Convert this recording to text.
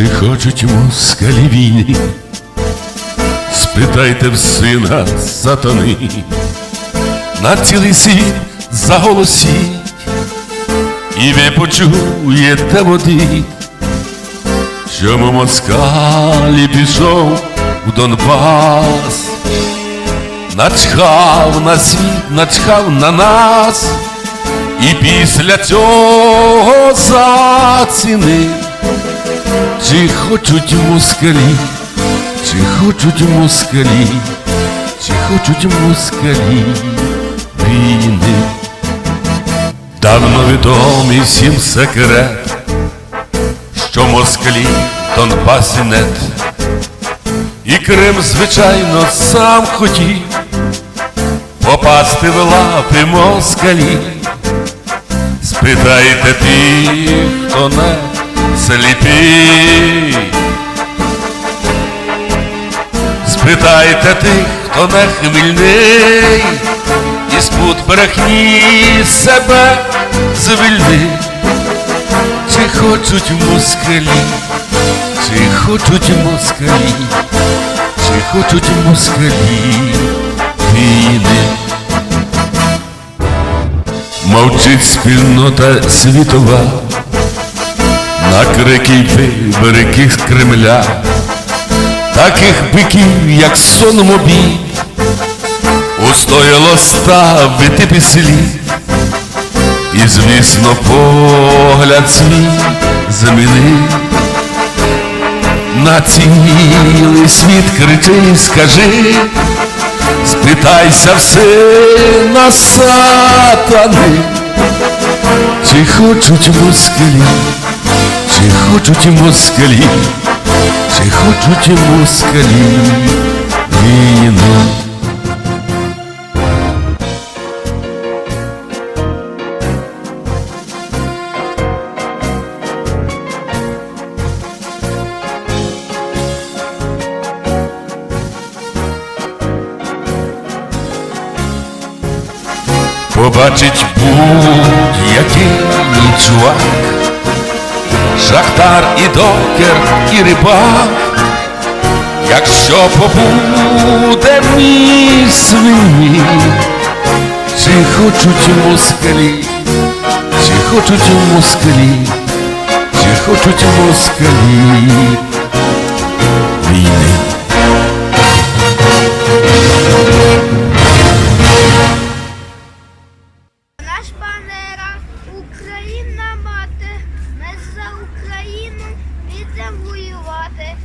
Чи хочуть москалі війни? Спитайте в сина сатани, на цілий світ заголосіть, і ви почуєте води, чому москалі пішов у Донбас, начхав на світ, начхав на нас, і після цього зацінив. Чи хочуть москалі, чи хочуть москалі, чи хочуть москалі війни? Давно відомий всім секрет, що москалі в Донбасі нет. І Крим, звичайно, сам хотів попасти в лапи москалі. Спитайте тих, хто не сліпий. Спитайте тих, хто не хмільний, і спут брехні себе звільни. Чи хочуть москалі, чи хочуть москалі, чи хочуть москалі війни. Мовчить спільнота світова, на крики й вибрики з Кремля, таких биків, як сон мобіль, устояло ставити післі, і, звісно, погляд свій змінив. На цілий світ кричи, скажи, спитайся в сина сатани, чи хочуть москалі, чи хочуть москалі, чи хочуть москалі? Війни. Побачить будь-який чувак, шахтар і докер, і рибак, якщо побуде мій свині, чи хочуть москалі, чи хочуть москалі, чи хочуть москалі звідси воювати.